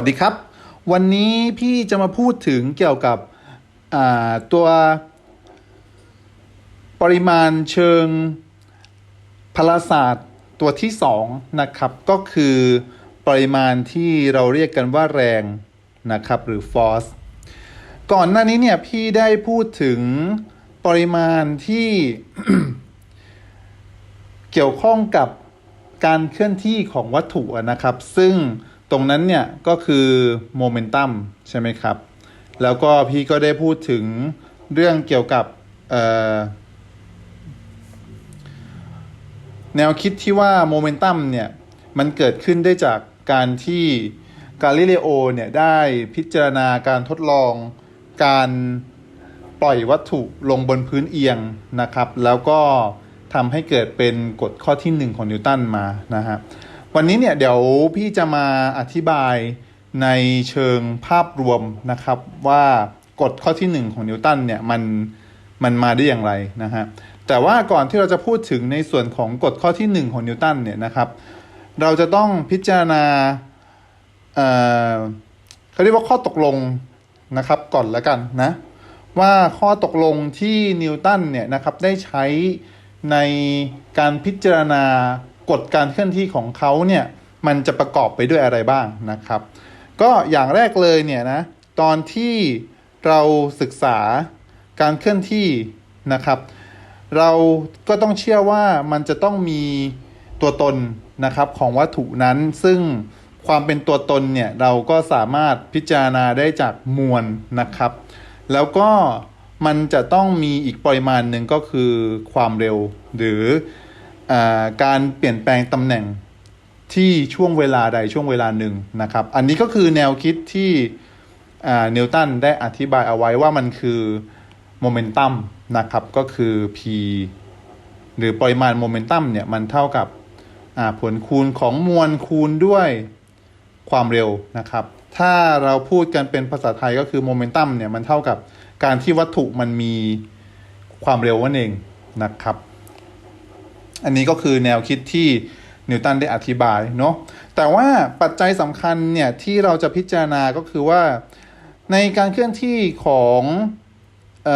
วัสดีครับ วันนี้พี่จะมาพูดถึงเกี่ยวกับตัวปริมาณเชิงพลศาสตร์ตัวที่สองนะครับก็คือปริมาณที่เราเรียกกันว่าแรงนะครับหรือ force ก่อนหน้านี้เนี่ยพี่ได้พูดถึงปริมาณที่เกี่ยวข้องกับการเคลื่อนที่ของวัตถุนะครับ ซึ่ง ตรงนั้นเนี่ยก็คือโมเมนตัมใช่ไหมครับ แล้วก็พี่ก็ได้พูดถึงเรื่องเกี่ยวกับแนวคิดที่ว่าโมเมนตัมเนี่ยมันเกิดขึ้นได้จากการที่กาลิเลโอเนี่ยได้พิจารณาการทดลองการปล่อยวัตถุลงบนพื้นเอียงนะครับ แล้วก็ทำให้เกิดเป็นกฎข้อที่หนึ่งของนิวตันมานะฮะ วันนี้เนี่ยเดี๋ยวพี่จะมาอธิบายในเชิงภาพรวมนะครับว่ากฎข้อที่หนึ่งของนิวตันเนี่ยมันมันมาได้อย่างไรนะฮะแต่ว่าก่อนที่เราจะพูดถึงในส่วนของกฎข้อที่หนึ่งของนิวตันเนี่ยนะครับเราจะต้องพิจารณาเอ่อเขาเรียกว่าข้อตกลงนะครับก่อนแล้วกันนะว่าข้อตกลงที่นิวตันเนี่ยนะครับได้ใช้ในการพิจารณา กฎการเคลื่อนที่ของเขาเนี่ยมันจะประกอบไปด้วยอะไรบ้างนะครับ ก็อย่างแรกเลยเนี่ยนะตอนที่เราศึกษาการเคลื่อนที่นะครับ เราก็ต้องเชื่อว่ามันจะต้องมีตัวตนนะครับของวัตถุนั้นซึ่งความเป็นตัวตนเนี่ยเราก็สามารถพิจารณาได้จากมวลนะครับ แล้วก็มันจะต้องมีอีกปริมาณหนึ่งก็คือความเร็ว หรือ การเปลี่ยนแปลงตำแหน่งที่ช่วงเวลาใดช่วงเวลาหนึ่งนะครับ อันนี้ก็คือแนวคิดที่นิวตันได้อธิบายเอาไว้ว่ามันคือโมเมนตัมนะครับก็คือ p หรือปริมาณโมเมนตัมเนี่ยมันเท่ากับผลคูณของมวลคูณด้วยความเร็วนะครับ ถ้าเราพูดกันเป็นภาษาไทยก็คือโมเมนตัมเนี่ยมันเท่ากับการที่วัตถุมันมีความเร็วนั่นเองนะครับ อันนี้ก็คือแนวคิดที่นิวตันได้อธิบายเนาะแต่ว่าปัจจัยสำคัญเนี่ยที่เราจะพิจารณาก็คือว่าในการเคลื่อนที่ของอ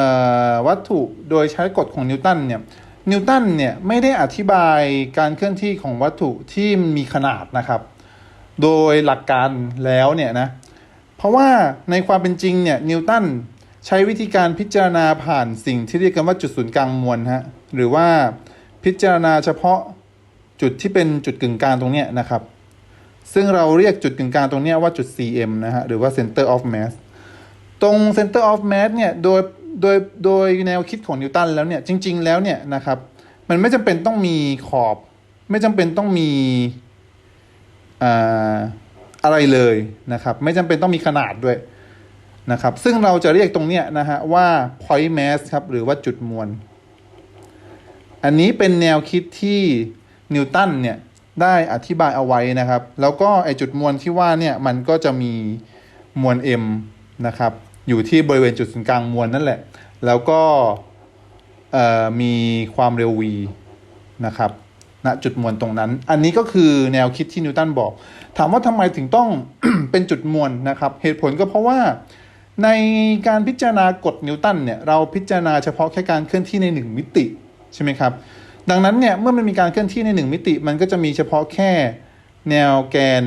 อวัตถุโดยใช้กฎของนิวตันเนี่ยนิวตันเนี่ยไม่ได้อธิบายการเคลื่อนที่ของวัตถุที่มีขนาดนะครับ โดยหลักการแล้วเนี่ยนะเพราะว่าในความเป็นจริงเนี่ยนิวตันใช้วิธีการพิจารณาผ่านสิ่งที่เรียกกันว่าจุดศูนย์กลางมวลฮะหรือว่า พิจารณาเฉพาะจุดที่เป็นจุดกึ่งกลางตรงเนี้ยนะครับ ซึ่งเราเรียกจุดกึ่งกลางตรงเนี้ยว่าจุด CM นะฮะหรือว่า center of mass ตรง center of mass เนี่ยโดยโดยโดยแนวคิดของนิวตันแล้วเนี่ยจริง ๆ แล้วเนี่ยนะครับ มันไม่จำเป็นต้องมีขอบ ไม่จำเป็นต้องมีอ่าอะไรเลยนะครับ ไม่จำเป็นต้องมีขนาดด้วยนะครับ ซึ่งเราจะเรียกตรงเนี้ยนะฮะว่า point mass ครับหรือว่าจุดมวล อันนี้เป็นแนวคิดที่นิวตันเนี่ยได้อธิบายเอาไว้นะครับ แล้วก็ไอจุดมวลที่ว่าเนี่ยมันก็จะมีมวล m นะครับอยู่ที่บริเวณจุดศูนย์กลางมวลนั่นแหละ แล้วก็มีความเร็ว v นะครับณจุดมวลตรงนั้น อันนี้ก็คือแนวคิดที่นิวตันบอก ถามว่าทำไมถึงต้องเป็นจุดมวลนะครับ เหตุผลก็เพราะว่าในการพิจารณากฎนิวตันเนี่ยเราพิจารณาเฉพาะแค่การเคลื่อนที่ในหนึ่งมิติ ใช่ไหมครับ ดังนั้นเนี่ยเมื่อมันมีการเคลื่อนที่ในหนึ่งมิติ มันก็จะมีเฉพาะแค่แนวแกน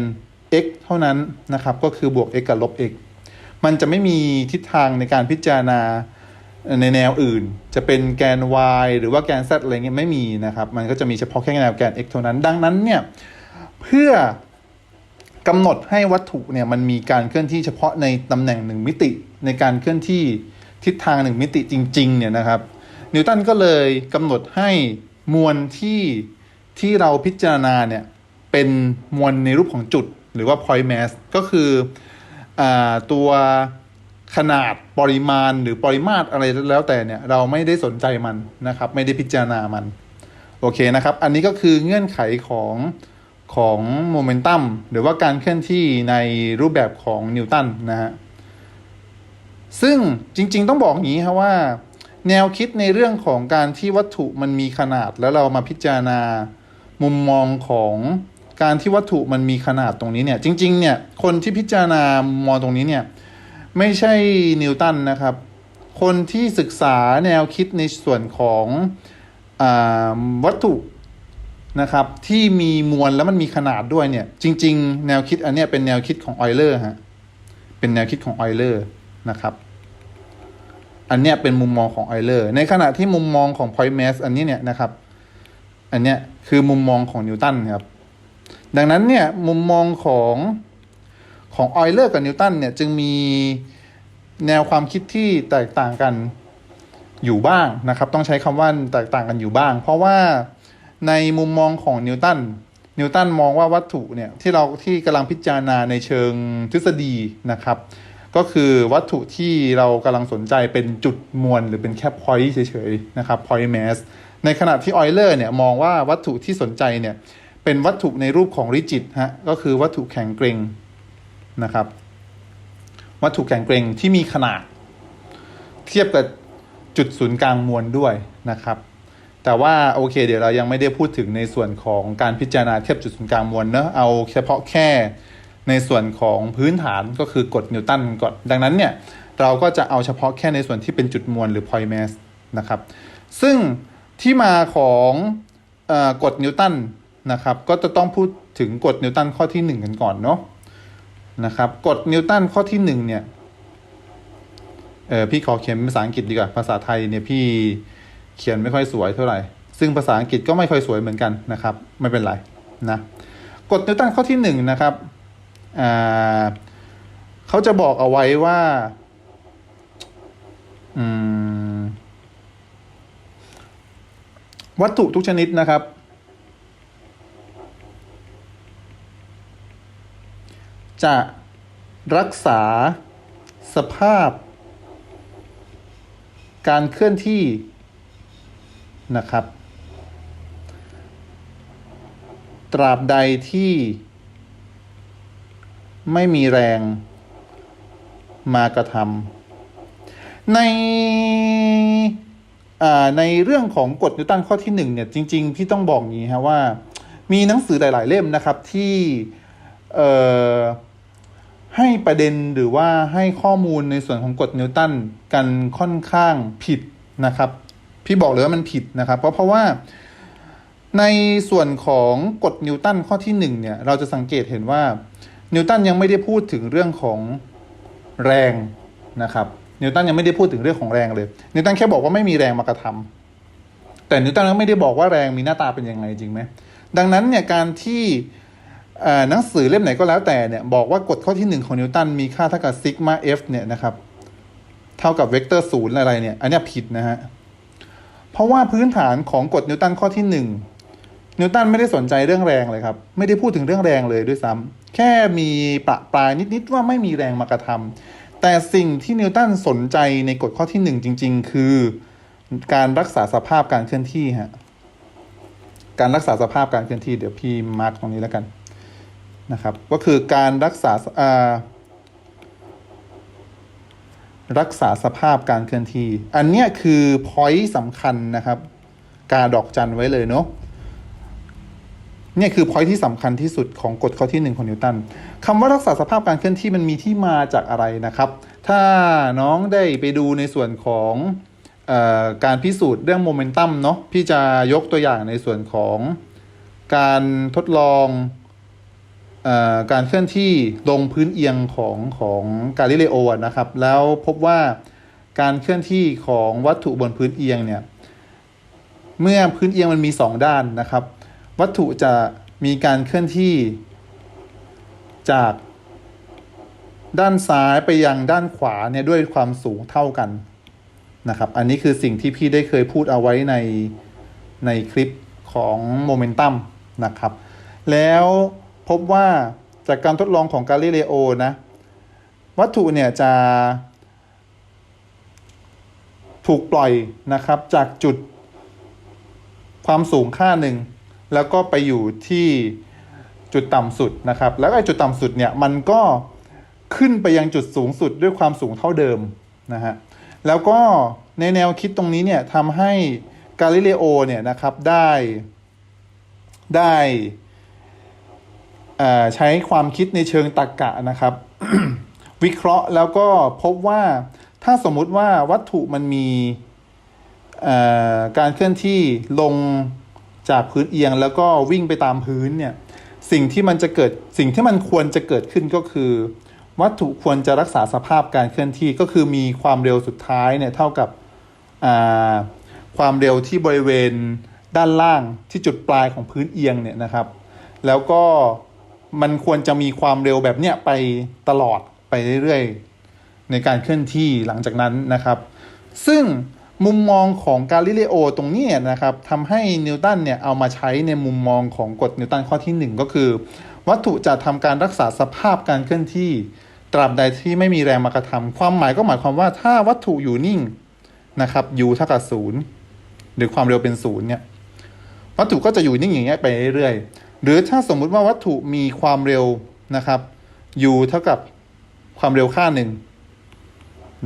x เท่านั้นนะครับ ก็คือบวก x กับลบ x มันจะไม่มีทิศทางในการพิจารณาในแนวอื่น จะเป็นแกน y หรือว่าแกน z อะไรเงี้ยไม่มีนะครับ มันก็จะมีเฉพาะแค่แนวแกน x เท่านั้น ดังนั้นเนี่ยเพื่อกำหนดให้วัตถุเนี่ยมันมีการเคลื่อนที่เฉพาะในตำแหน่งหนึ่งมิติในการเคลื่อนที่ทิศทางหนึ่งมิติจริงๆเนี่ยนะครับ นิวตันก็เลยกำหนดให้มวลที่ที่เราพิจารณาเนี่ยเป็นมวลในรูปของจุดหรือว่า point mass ก็คืออตัวขนาดปริมาณหรือปริมาตรอะไรแล้วแต่เนี่ยเราไม่ได้สนใจมันนะครับ ไม่ได้พิจารณามัน โอเคนะครับ อันนี้ก็คือเงื่อนไขของของโมเมนตัมหรือว่าการเคลื่อนที่ในรูปแบบของนิวตันนะฮะซึ่งจริง ๆ ต้องบอกอย่างนี้ครับว่า แนวคิดในเรื่องของการที่วัตถุมันมีขนาด แล้วเรามาพิจารณามุมมองของการที่วัตถุมันมีขนาดตรงนี้เนี่ย จริง ๆ เนี่ย คนที่พิจารณามองตรงนี้เนี่ย ไม่ใช่นิวตันนะครับ คนที่ศึกษาแนวคิดในส่วนของอวัตถุนะครับ ที่มีมวลแล้วมันมีขนาดด้วยเนี่ย จริง ๆ แนวคิดอันเนี้ยเป็นแนวคิดของออยเลอร์ฮะเป็นแนวคิดของออยเลอร์นะครับ อันเนี้ยเป็นมุมมองของออเลอร์ในขณะที่มุมมองของพอยต์แมสอันนี้เนี่ยนะครับ อันเนี้ยคือมุมมองของนิวตันครับ ดังนั้นเนี่ยมุมมองของของออเลอร์กับนิวตันเนี่ยจึงมีแนวความคิดที่แตกต่างกันอยู่บ้างนะครับ ต้องใช้คำว่าแตกต่างกันอยู่บ้าง เพราะว่าในมุมมองของนิวตันนิวตันมองว่าวัตถุเนี่ยที่เราที่กำลังพิจารณาในเชิงทฤษฎีนะครับ ก็คือวัตถุที่เรากำลังสนใจเป็นจุดมวลหรือเป็นแค่ point เฉยๆนะครับ point mass ในขณะที่ออยเลอร์เนี่ยมองว่าวัตถุที่สนใจเนี่ยเป็นวัตถุในรูปของริจิตฮะก็คือวัตถุแข็งเกร็งนะครับ วัตถุแข็งเกร็งที่มีขนาด เทียบกับจุดศูนย์กลางมวลด้วยนะครับ แต่ว่าโอเค เดี๋ยวเรายังไม่ได้พูดถึงในส่วนของการพิจารณาเทียบจุดศูนย์กลางมวลเนอะเอาเฉพาะแค่ ในส่วนของพื้นฐานก็คือกฎนิวตันก่อนดังนั้นเนี่ยเราก็จะเอาเฉพาะแค่ในส่วนที่เป็นจุดมวลหรือ point mass นะครับ ซึ่งที่มาของอกฎนิวตันนะครับ ก็จะต้องพูดถึงกฎนิวตันข้อที่หนึ่งกันก่อนเนาะนะครับกฎนิวตันข้อที่หนึ่งเนี่ยเออพี่ขอเขียนภาษาอังกฤษดีกว่าภาษาไทยเนี่ยพี่เขียนไม่ค่อยสวยเท่าไหร่ ซึ่งภาษาอังกฤษก็ไม่ค่อยสวยเหมือนกันนะครับ ไม่เป็นไรนะกฎนิวตันข้อที่หนึ่งนะครับ เขาจะบอกเอาไว้ว่าวัตถุทุกชนิดนะครับ จะรักษาสภาพ การเคลื่อนที่นะครับ ตราบใดที่ ไม่มีแรงมากระทำในในเรื่องของกฎนิวตันข้อที่หนึ่งเนี่ยจริง ๆ พี่ต้องบอกงี้ฮะว่า มีหนังสือหลาย ๆ เล่มนะครับที่ให้ประเด็นหรือว่าให้ข้อมูลในส่วนของกฎนิวตันกันค่อนข้างผิดนะครับ พี่บอกเลยว่ามันผิดนะครับ เพราะเพราะว่าในส่วนของกฎนิวตันข้อที่หนึ่งเนี่ย เราจะสังเกตเห็นว่า นิวตันยังไม่ได้พูดถึงเรื่องของแรงนะครับนิวตันยังไม่ได้พูดถึงเรื่องของแรงเลย นิวตันแค่บอกว่าไม่มีแรงมากระทำแต่นิวตันก็ไม่ได้บอกว่าแรงมีหน้าตาเป็นยังไงจริงไหมดังนั้นเนี่ยการที่หนังสือเล่มไหนก็แล้วแต่เนี่ยบอกว่ากฎข้อที่หนึ่งของนิวตันมีค่าเท่ากับซิกมาเอฟเนี่ยนะครับเท่ากับเวกเตอร์ศูนย์อะไรเนี่ย อันนี้ผิดนะฮะ เพราะว่าพื้นฐานของกฎนิวตันข้อที่ห นิวตันไม่ได้สนใจเรื่องแรงเลยครับ ไม่ได้พูดถึงเรื่องแรงเลยด้วยซ้ำแค่มีประปรายนิดๆว่าไม่มีแรงมากระทำแต่สิ่งที่นิวตันสนใจในกฎข้อที่หนึ่งจริง ๆ คือ การรักษาสภาพการเคลื่อนที่ฮะการรักษาสภาพการเคลื่อนที่เดี๋ยวพี่มาร์กตรงนี้แล้วกันนะครับ ก็คือการรักษาอ่ารักษาสภาพการเคลื่อนที่ อันเนี้ยคือพอยต์สำคัญนะครับ กาดอกจันไว้เลยเนาะ เนี่ยคือพอยที่สำคัญที่สุดของกฎข้อที่หนึ่งของนิวตันคำว่ารักษาสภาพการเคลื่อนที่มันมีที่มาจากอะไรนะครับ ถ้าน้องได้ไปดูในส่วนของออการพิสูจน์เรื่องโมเมนตัมเนาะพี่จะยกตัวอย่างในส่วนของการทดลองออการเคลื่อนที่ลงพื้นเอียงของของกาลิเลโอนะครับ แล้วพบว่าการเคลื่อนที่ของวัตถุบนพื้นเอียงเนี่ยเมื่อพื้นเอียงมันมีสองด้านนะครับ วัตถุจะมีการเคลื่อนที่ จากด้านซ้ายไปยังด้านขวาเนี่ยด้วยความสูงเท่ากันนะครับ อันนี้คือสิ่งที่พี่ได้เคยพูดเอาไว้ในในคลิปของโมเมนตัมนะครับ แล้วพบว่าจากการทดลองของกาลิเลโอนะ วัตถุเนี่ยจะถูกปล่อยนะครับจากจุดความสูงค่าหนึ่ง แล้วก็ไปอยู่ที่จุดต่ำสุดนะครับ แล้วไอ้จุดต่ำสุดเนี่ยมันก็ขึ้นไปยังจุดสูงสุดด้วยความสูงเท่าเดิมนะฮะแล้วก็ในแนวคิดตรงนี้เนี่ยทำให้กาลิเลโอเนี่ยนะครับได้ได้ใช้ความคิดในเชิงตรรกะนะครับ วิเคราะห์แล้วก็พบว่าถ้าสมมุติว่าวัตถุมันมีการเคลื่อนที่ลง จากพื้นเอียงแล้วก็วิ่งไปตามพื้นเนี่ยสิ่งที่มันจะเกิดสิ่งที่มันควรจะเกิดขึ้นก็คือ วัตถุควรจะรักษาสภาพการเคลื่อนที่ก็คือมีความเร็วสุดท้ายเนี่ยเท่ากับความเร็วที่บริเวณด้านล่างที่จุดปลายของพื้นเอียงเนี่ยนะครับ แล้วก็มันควรจะมีความเร็วแบบเนี้ยไปตลอดไปเรื่อยๆ ในการเคลื่อนที่หลังจากนั้นนะครับ ซึ่ง มุมมองของกาลิเลโอตรงนี้นะครับทำให้นิวตันเนี่ยเอามาใช้ในมุมมองของกฎนิวตันข้อที่หนึ่งก็คือ วัตถุจะทำการรักษาสภาพการเคลื่อนที่ ตราบใดที่ไม่มีแรงมากระทำความหมายก็หมายความว่าถ้าวัตถุอยู่นิ่งนะครับ u เท่ากับศูนย์หรือความเร็วเป็นศูนย์เนี่ยวัตถุก็จะอยู่นิ่งอย่างเงี้ยไปเรื่อยๆ หรือถ้าสมมุติว่าวัตถุมีความเร็วนะครับ u เท่ากับความเร็วค่าหนึ่ง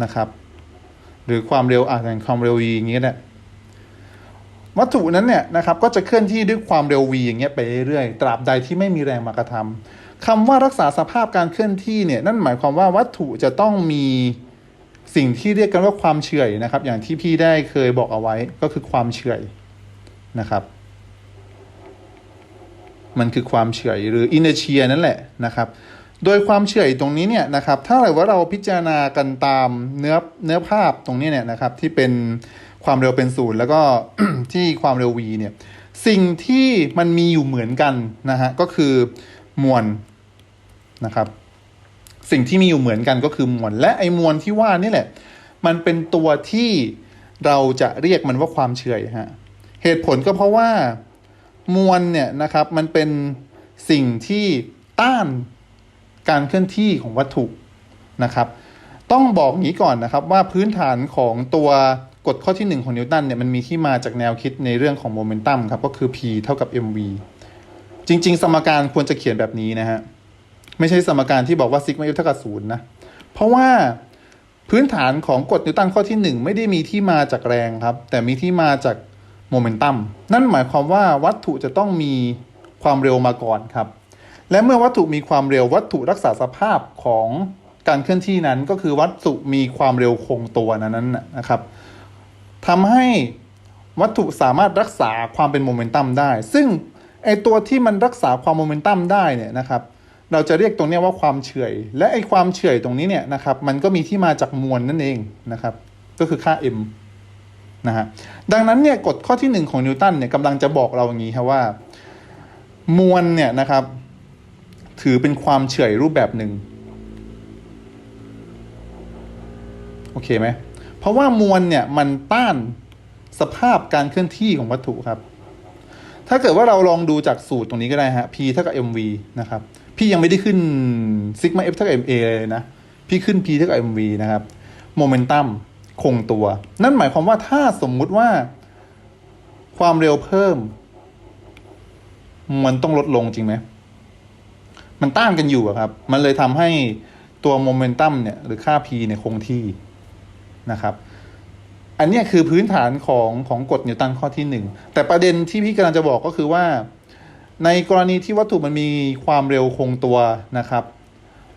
นะครับ หรือความเร็วอะอย่างความเร็ว v อย่างเงี้ยแหละวัตถุนั้นเนี่ยนะครับก็จะเคลื่อนที่ด้วยความเร็ว v อย่างเงี้ยไปเรื่อยๆตราบใดที่ไม่มีแรงมากระทำคำว่ารักษาสภาพการเคลื่อนที่เนี่ยนั่นหมายความว่าวัตถุจะต้องมีสิ่งที่เรียกกันว่าความเฉื่อยนะครับ อย่างที่พี่ได้เคยบอกเอาไว้ก็คือความเฉื่อยนะครับ มันคือความเฉื่อยหรือ inertia นั่นแหละนะครับ โดยความเฉื่อยตรงนี้เนี่ยนะครับถ้าเราว่าเราพิจารณากันตามเนื้อเนื้อภาพตรงนี้เนี่ยนะครับที่เป็นความเร็วเป็นศูนย์แล้วก็ที่ความเร็ว v เนี่ยสิ่งที่มันมีอยู่เหมือนกันนะฮะก็คือมวลนะครับ สิ่งที่มีอยู่เหมือนกันก็คือมวลและไอ้มวลที่ว่านี่แหละ มันเป็นตัวที่เราจะเรียกมันว่าความเฉื่อยฮะเหตุผลก็เพราะว่ามวลเนี่ยนะครับมันเป็นสิ่งที่ต้าน การเคลื่อนที่ของวัตถุนะครับ ต้องบอกงี้ก่อนนะครับว่าพื้นฐานของตัวกฎข้อที่ 1 ของนิวตันเนี่ยมันมีที่มาจากแนวคิดในเรื่องของโมเมนตัมครับก็คือ p เท่ากับ mv จริง ๆ สมการควรจะเขียนแบบนี้นะฮะไม่ใช่สมการที่บอกว่าซิกมา f เท่ากับศูนย์นะเพราะว่าพื้นฐานของกฎนิวตันข้อที่ 1 ไม่ได้มีที่มาจากแรงครับ แต่มีที่มาจากโมเมนตัมนั่นหมายความว่าวัตถุจะต้องมีความเร็วมาก่อนครับ และเมื่อวัตถุมีความเร็ววัตถุรักษาสภาพของการเคลื่อนที่นั้นก็คือวัตถุมีความเร็วคงตัวนั้นนะนะครับทำให้วัตถุสามารถรักษาความเป็นโมเมนตัมได้ ซึ่งไอตัวที่มันรักษาความโมเมนตัมได้เนี่ยนะครับ เราจะเรียกตรงเนี้ยว่าความเฉื่อย และไอความเฉื่อยตรงนี้เนี่ยนะครับ มันก็มีที่มาจากมวลนั่นเองนะครับ ก็คือค่า m นะฮะ ดังนั้นเนี่ยกฎข้อที่หนึ่งของนิวตันเนี่ยกำลังจะบอกเราอย่างนี้ครับว่า มวลเนี่ยนะครับ ถือเป็นความเฉื่อยรูปแบบหนึ่งโอเคไหมเพราะว่ามวลเนี่ยมันต้านสภาพการเคลื่อนที่ของวัตถุครับ ถ้าเกิดว่าเราลองดูจากสูตรตรงนี้ก็ได้ฮะ p เท่ากับ mv นะครับ พี่ยังไม่ได้ขึ้นซิกมา f เท่ากับ ma เลยนะ พี่ขึ้น p เท่ากับ mv นะครับโมเมนตัมคงตัว นั่นหมายความว่าถ้าสมมุติว่าความเร็วเพิ่ม มันต้องลดลงจริงไหม มันต้านกันอยู่อะครับ มันเลยทำให้ตัวโมเมนตัมเนี่ยหรือค่า p เนี่ยคงที่นะครับ อันนี้คือพื้นฐานของของกฎนิวตันข้อที่หนึ่งแต่ประเด็นที่พี่กำลังจะบอกก็คือว่า ในกรณีที่วัตถุมันมีความเร็วคงตัวนะครับ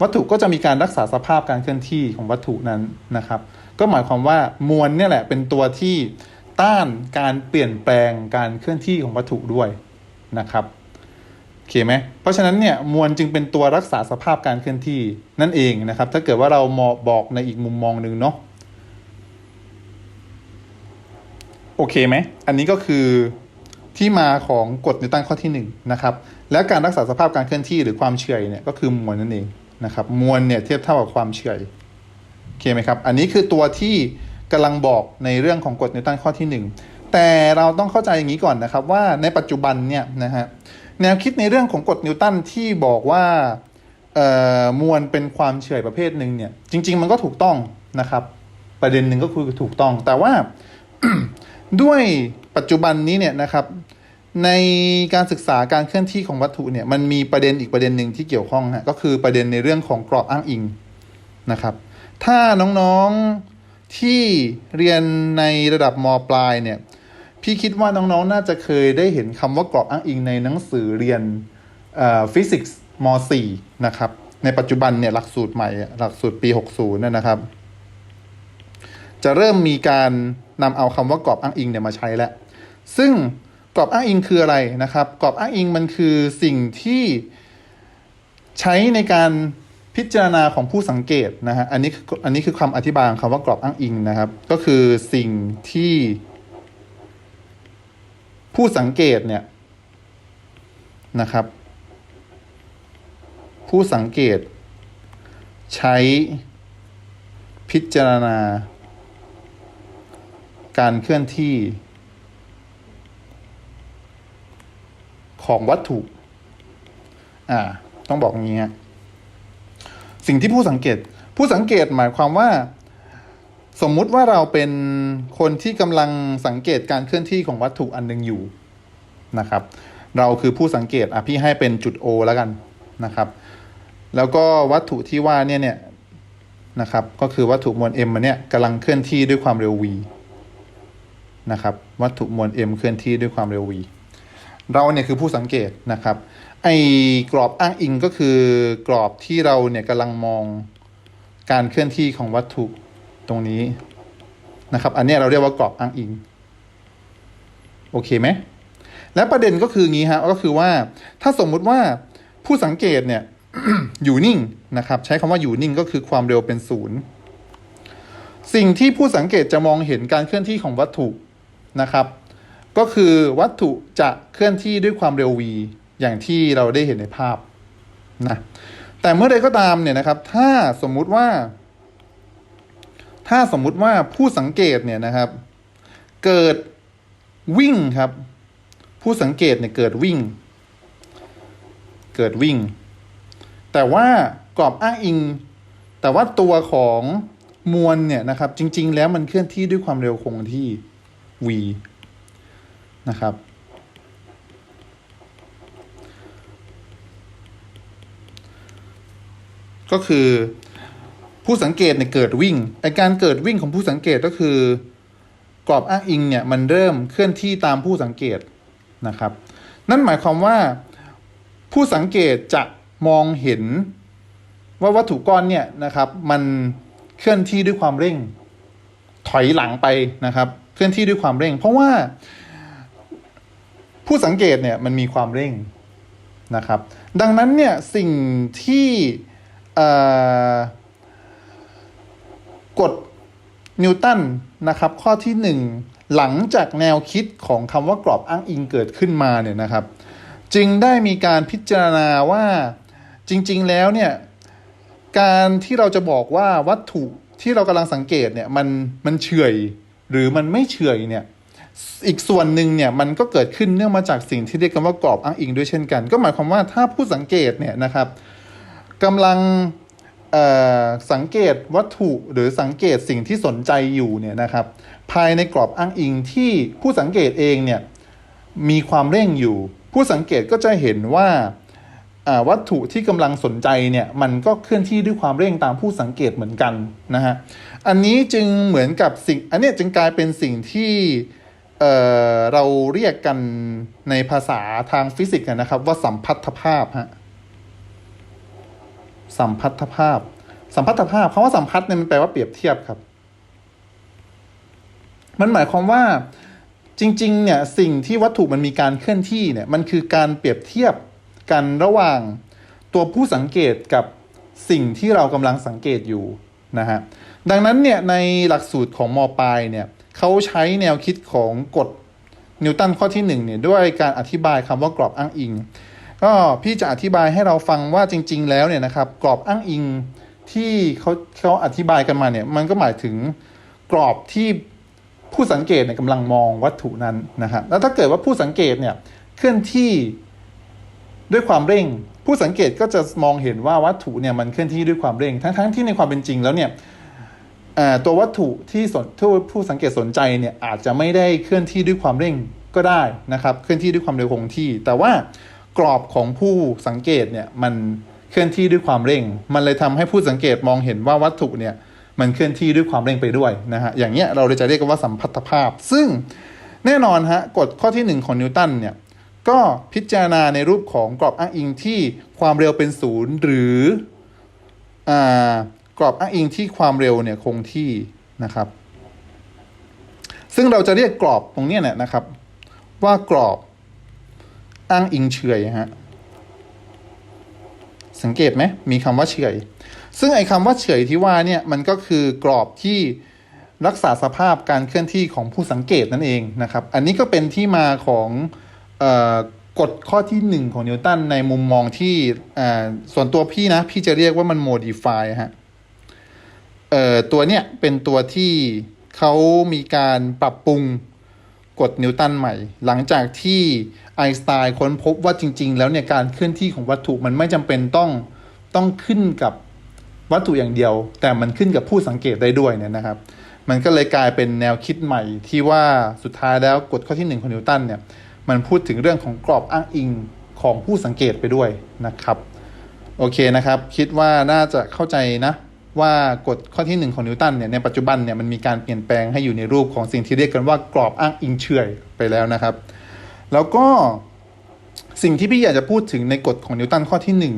วัตถุก็จะมีการรักษาสภาพการเคลื่อนที่ของวัตถุนั้นนะครับ ก็หมายความว่ามวลเนี่ยแหละเป็นตัวที่ต้านการเปลี่ยนแปลงการเคลื่อนที่ของวัตถุด้วยนะครับ เคไหมเพราะฉะนั้นเนี่ยมวลจึงเป็นตัวรักษาสภาพการเคลื่อนที่นั่นเองนะครับ ถ้าเกิดว่าเรามอบอกในอีกมุมมองหนึ่งเนาะโอเคไหมอันนี้ก็คือที่มาของกฎนิวตันข้อที่หนึ่งนะครับและการรักษาสภาพการเคลื่อนที่หรือความเฉื่อยเนี่ยก็คือมวลนั่นเองนะครับมวลเนี่ยเทียบเท่ากับความเฉื่อยโอเคไหมครับอันนี้คือตัวที่กำลังบอกในเรื่องของกฎนิวตันข้อที่ 1 แต่เราต้องเข้าใจอย่างนี้ก่อนนะครับว่าในปัจจุบันเนี่ยนะฮะ แนวคิดในเรื่องของกฎนิวตันที่บอกว่าเมวลเป็นความเฉื่อยประเภทหนึ่งเนี่ย จริง ๆ มันก็ถูกต้องนะครับ ประเด็นหนึ่งก็คือถูกต้อง แต่ว่าด้วยปัจจุบันนี้เนี่ยนะครับ ในการศึกษาการเคลื่อนที่ของวัตถุเนี่ยมันมีประเด็นอีกประเด็นหนึ่งที่เกี่ยวข้องฮะก็คือประเด็นในเรื่องของกรอบอ้างอิงนะครับ ถ้าน้องๆที่เรียนในระดับมปลายเนี่ย พี่คิดว่าน้องๆ น่าจะเคยได้เห็นคำว่ากรอบอ้างอิงในหนังสือเรียนฟิสิกส์ม .4 นะครับ ในปัจจุบันเนี่ยหลักสูตรใหม่หลักสูตรปี 60เนี่ยนะครับ จะเริ่มมีการนำเอาคำว่ากรอบอ้างอิงเนี่ยมาใช้แล้ว ซึ่งกรอบอ้างอิงคืออะไรนะครับ กรอบอ้างอิงมันคือสิ่งที่ใช้ในการพิจารณาของผู้สังเกตนะฮะ อันนี้คืออันนี้คือคำอธิบายของคำว่ากรอบอ้างอิงนะครับ ก็คือสิ่งที่ ผู้สังเกตเนี่ยนะครับ ผู้สังเกต ใช้พิจารณา การเคลื่อนที่ ของวัตถุ อ่า ต้องบอกงี้ฮะสิ่งที่ผู้สังเกต ผู้สังเกตหมายความว่า สมมุติว่าเราเป็นคนที่กำลังสังเกตการเคลื่อนที่ของวัตถุอันหนึงอยู่นะครับ เราคือผู้สังเกตอะพี่ให้เป็นจุด O แล้วกันนะครับ แล้วก็วัตถุที่ว่าเนี่ยเนี่ยนะครับก็คือวัตถุมวล m มันเนี่ยกำลังเคลื่อนที่ด้วยความเร็ว v นะครับวัตถุมวล m เคลื่อนที่ด้วยความเร็ว v เราเนี่ยคือผู้สังเกตนะครับ ไอ้กรอบอ้างอิงก็คือกรอบที่เราเนี่ยกำลังมองการเคลื่อนที่ของวัตถุ รงนี้นะครับ อันนี้เราเรียกว่ากรอบอ้างอิง โอเคไหม และประเด็นก็คืองี้ฮะก็คือว่า ถ้าสมมุติว่าผู้สังเกตเนี่ยอยู่นิ่งนะครับ ใช้คำว่าอยู่นิ่งก็คือความเร็วเป็นศูนย์สิ่งที่ผู้สังเกตจะมองเห็นการเคลื่อนที่ของวัตถุนะครับ ก็คือวัตถุจะเคลื่อนที่ด้วยความเร็ว v อย่างที่เราได้เห็นในภาพนะแต่เมื่อใดก็ตามเนี่ยนะครับ ถ้าสมมุติว่า ถ้าสมมุติว่าผู้สังเกตเนี่ยนะครับ เกิดวิ่งครับ ผู้สังเกตเนี่ยเกิดวิ่ง เกิดวิ่ง แต่ว่ากรอบอ้างอิง แต่ว่าตัวของมวลเนี่ยนะครับ จริง ๆ แล้วมันเคลื่อนที่ด้วยความเร็วคงที่ v นะครับ ก็คือ ผู้สังเกตเนี่ยเกิดวิ่งไอการเกิดวิ่งของผู้สังเกตก็คือ กรอบอ้างอิงเนี่ยมันเริ่มเคลื่อนที่ตามผู้สังเกตนะครับ นั่นหมายความว่าผู้สังเกตจะมองเห็นว่าวัตถุก้อนเนี่ยนะครับ มันเคลื่อนที่ด้วยความเร่ง ถอยหลังไปนะครับ เคลื่อนที่ด้วยความเร่ง เพราะว่า ผู้สังเกตเนี่ยมันมีความเร่งนะครับ ดังนั้นเนี่ยสิ่งที่เอ่อ กฎนิวตันนะครับข้อที่หนึ่งหลังจากแนวคิดของคำว่ากรอบอ้างอิงเกิดขึ้นมาเนี่ยนะครับจึงได้มีการพิจารณาว่าจริงๆแล้วเนี่ยการที่เราจะบอกว่าวัตถุที่เรากำลังสังเกตเนี่ยมันมันเฉยหรือมันไม่เฉยเนี่ยอีกส่วนหนึ่งเนี่ยมันก็เกิดขึ้นเนื่องมาจากสิ่งที่เรียกกันว่ากรอบอ้างอิงด้วยเช่นกัน ก็หมายความว่าถ้าผู้สังเกตเนี่ยนะครับกำลัง สังเกตวัตถุหรือสังเกตสิ่งที่สนใจอยู่เนี่ยนะครับ ภายในกรอบอ้างอิงที่ผู้สังเกตเองเนี่ยมีความเร่งอยู่ ผู้สังเกตก็จะเห็นว่าวัตถุที่กำลังสนใจเนี่ยมันก็เคลื่อนที่ด้วยความเร่งตามผู้สังเกตเหมือนกันนะฮะอันนี้จึงเหมือนกับสิ่งอันนี้จึงกลายเป็นสิ่งที่เเราเรียกกันในภาษาทางฟิสิกส์นะครับว่าสัมพัทธภาพฮะ สัมพัทธภาพ สัมพัทธภาพคำว่าสัมพัทธ์เนี่ยมันแปลว่าเปรียบเทียบครับ มันหมายความว่าจริง ๆ เนี่ยสิ่งที่วัตถุมันมีการเคลื่อนที่เนี่ยมันคือการเปรียบเทียบกันระหว่างตัวผู้สังเกตกับสิ่งที่เรากำลังสังเกตอยู่นะฮะดังนั้นเนี่ยในหลักสูตรของมปลายเนี่ยเขาใช้แนวคิดของกฎนิวตันข้อที่หนึ่งเนี่ยด้วยการอธิบายคำว่ากรอบอ้างอิง ก็พี่จะอธิบายให้เราฟังว่าจริง ๆ แล้วเนี่ยนะครับ กรอบอ้างอิงที่เขาเขาอธิบายกันมาเนี่ย มันก็หมายถึงกรอบที่ผู้สังเกตเนี่ยกำลังมองวัตถุนั้นนะครับแล้วถ้าเกิดว่าผู้สังเกตเนี่ยเคลื่อนที่ด้วยความเร่ง ผู้สังเกตก็จะมองเห็นว่าวัตถุเนี่ยมันเคลื่อนที่ด้วยความเร่ง ทั้งๆที่ในความเป็นจริงแล้วเนี่ยตัววัตถุที่สนที่ผู้สังเกตสนใจเนี่ยอาจจะไม่ได้เคลื่อนที่ด้วยความเร่งก็ได้นะครับ เคลื่อนที่ด้วยความเร็วคงที่ แต่ว่า กรอบของผู้สังเกตเนี่ยมันเคลื่อนที่ด้วยความเร่ง มันเลยทำให้ผู้สังเกตมองเห็นว่าวัตถุเนี่ยมันเคลื่อนที่ด้วยความเร่งไปด้วยนะฮะอย่างเงี้ยเราเลยจะเรียกว่าสัมพัทธภาพ ซึ่งแน่นอนฮะกฎข้อที่หนึ่งของนิวตันเนี่ยก็พิจารณาในรูปของกรอบอ้างอิงที่ความเร็วเป็นศูนย์หรืออากรอบอ้างอิงที่ความเร็วเนี่ยคงที่นะครับ ซึ่งเราจะเรียกกรอบตรงเนี้เนี่ยนะครับ ว่ากรอบ อ้างอิงเฉยฮะสังเกตไหมมีคำว่าเฉยซึ่งไอ้คำว่าเฉยที่ว่าเนี่ยมันก็คือกรอบที่รักษาสภาพการเคลื่อนที่ของผู้สังเกตนั่นเองนะครับ อันนี้ก็เป็นที่มาของออกฎข้อที่หนึ่งของนิวตันในมุมมองที่ส่วนตัวพี่นะ พี่จะเรียกว่ามัน modify ฮะตัวเนี้ยเป็นตัวที่เขามีการปรับปรุงกฎนิวตันใหม่ หลังจากที่ไอน์สไตน์ค้นพบว่าจริง ๆ แล้วเนี่ยการเคลื่อนที่ของวัตถุมันไม่จำเป็นต้องต้องขึ้นกับวัตถุอย่างเดียว แต่มันขึ้นกับผู้สังเกตได้ด้วยเนี่ยนะครับ มันก็เลยกลายเป็นแนวคิดใหม่ที่ว่าสุดท้ายแล้วกฎข้อที่หนึ่งของนิวตันเนี่ยมันพูดถึงเรื่องของกรอบอ้างอิงของผู้สังเกตไปด้วยนะครับ โอเคนะครับ คิดว่าน่าจะเข้าใจนะว่ากฎข้อที่หนึ่งของนิวตันเนี่ยในปัจจุบันเนี่ยมันมีการเปลี่ยนแปลงให้อยู่ในรูปของสิ่งที่เรียกกันว่ากรอบอ้างอิงเฉอยไปแล้วนะครับ แล้วก็สิ่งที่พี่อยากจะพูดถึงในกฎของนิวตันข้อที่หนึ่ง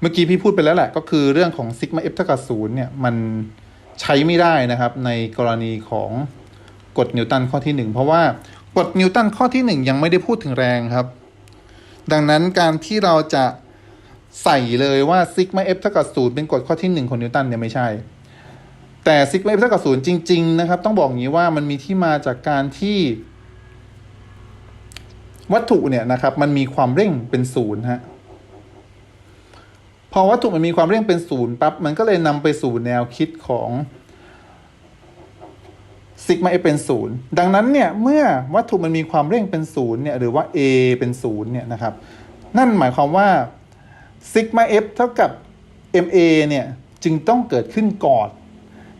เมื่อกี้พี่พูดไปแล้วแหละ ก็คือเรื่องของซิกมาเอฟเท่ากับศูนย์เนี่ยมันใช้ไม่ได้นะครับ ในกรณีของกฎนิวตันข้อที่หนึ่งเพราะว่ากฎนิวตันข้อที่หนึ่งยังไม่ได้พูดถึงแรงครับ ดังนั้นการที่เราจะใส่เลยว่าซิกมาเอฟเท่ากับศูนย์เป็นกฎข้อที่หนึ่งของนิวตันเนี่ยไม่ใช่ แต่ซิกมาเอฟเท่ากับศูนย์จริง ๆ นะครับ ต้องบอกงี้ว่ามันมีที่มาจากการที่ วัตถุเนี่ยนะครับมันมีความเร่งเป็นศูนย์ฮะพอวัตถุมันมีความเร่งเป็นศูนย์ปั๊บมันก็เลยนำไปสู่แนวคิดของซิกมาเอเป็นศูนย์ดังนั้นเนี่ยเมื่อวัตถุมันมีความเร่งเป็นศูนย์เนี่ยหรือว่า a เป็นศูนย์เนี่ยนะครับ นั่นหมายความว่าซิกมาเอเท่ากับ ma เนี่ยจึงต้องเกิดขึ้นก่อน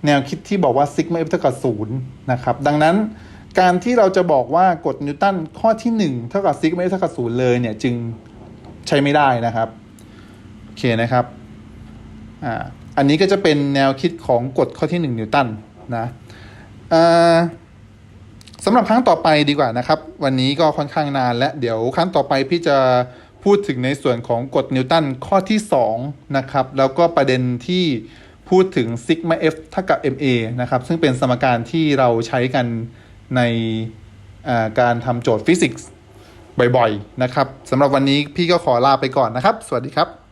แนวคิดที่บอกว่าซิกมาเอเท่ากับศูนย์นะครับ ดังนั้น การที่เราจะบอกว่ากฎนิวตันข้อที่ 1 เท่ากับซิกไมาเอฟเท่ากับศูนย์เลยเนี่ยจึงใช้ไม่ได้นะครับโอเคนะครับอ่าอันนี้ก็จะเป็นแนวคิดของกฎข้อที่ 1 นิวตันนะอ่าสำหรับครั้งต่อไปดีกว่านะครับ วันนี้ก็ค่อนข้างนานและเดี๋ยวครั้งต่อไปพี่จะพูดถึงในส่วนของกฎนิวตันข้อที่2นะครับแล้วก็ประเด็นที่พูดถึงซิกมา F เท่ากับ ma นะครับซึ่งเป็นสมการที่เราใช้กัน ในการทำโจทย์ฟิสิกส์บ่อยๆนะครับสำหรับวันนี้พี่ก็ขอลาไปก่อนนะครับ สวัสดีครับ